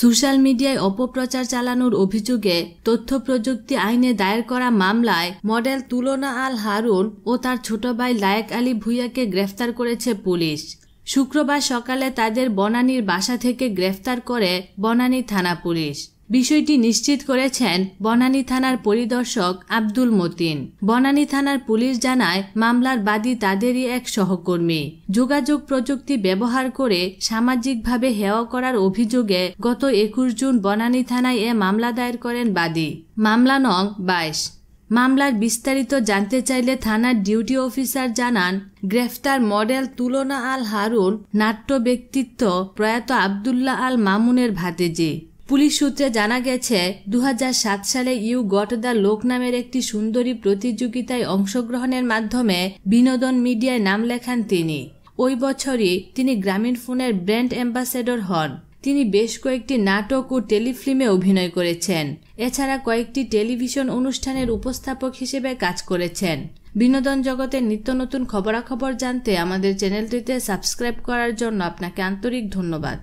Social মিডিয়ায় অপপ্রচার চালানোর অভিযোগে তথ্য প্রযুক্তি আইনে দায়ের করা মামলায় মডেল তুলনা আল হারুন ও তার ছোট ভাই লায়েক আলী ভুইয়াকে গ্রেফতার করেছে পুলিশ। শুক্রবার সকালে তাদের বনানীর বাসা থেকে গ্রেফতার করে বনানী থানা পুলিশ। বিষয়টি নিশ্চিত করেছেন বনানী থানার পরিদর্শক আব্দুল মতিন। বনানী থানার পুলিশ জানায়, মামলার বাদী তাদেরই এক সহকর্মী। যোগাযোগ প্রযুক্তি ব্যবহার করে সামাজিকভাবে হেওয়া করার অভিযোগে গত একুশ জুন বনানী থানায় এ মামলা দায়ের করেন বাদী। মামলা নং বাইশ। মামলার বিস্তারিত জানতে চাইলে থানার ডিউটি অফিসার জানান, গ্রেফতার মডেল তুলনা আল হারুন, নাট্য ব্যক্তিত্ব প্রয়াত আবদুল্লাহ আল মামুনের ভাতেজি। পুলিশ সূত্রে জানা গেছে দু হাজার সাত সালে ইউ গট দ্য লোক নামের একটি সুন্দরী প্রতিযোগিতায় অংশগ্রহণের মাধ্যমে বিনোদন মিডিয়ায় নাম লেখান তিনি। ওই বছরই তিনি গ্রামীণ ফোনের ব্র্যান্ড অ্যাম্বাসেডর হন। তিনি বেশ কয়েকটি নাটক ও টেলিফিল্মে অভিনয় করেছেন। এছাড়া কয়েকটি টেলিভিশন অনুষ্ঠানের উপস্থাপক হিসেবে কাজ করেছেন। বিনোদন জগতের নিত্য নতুন খবরাখবর জানতে আমাদের চ্যানেলটিতে সাবস্ক্রাইব করার জন্য আপনাকে আন্তরিক ধন্যবাদ।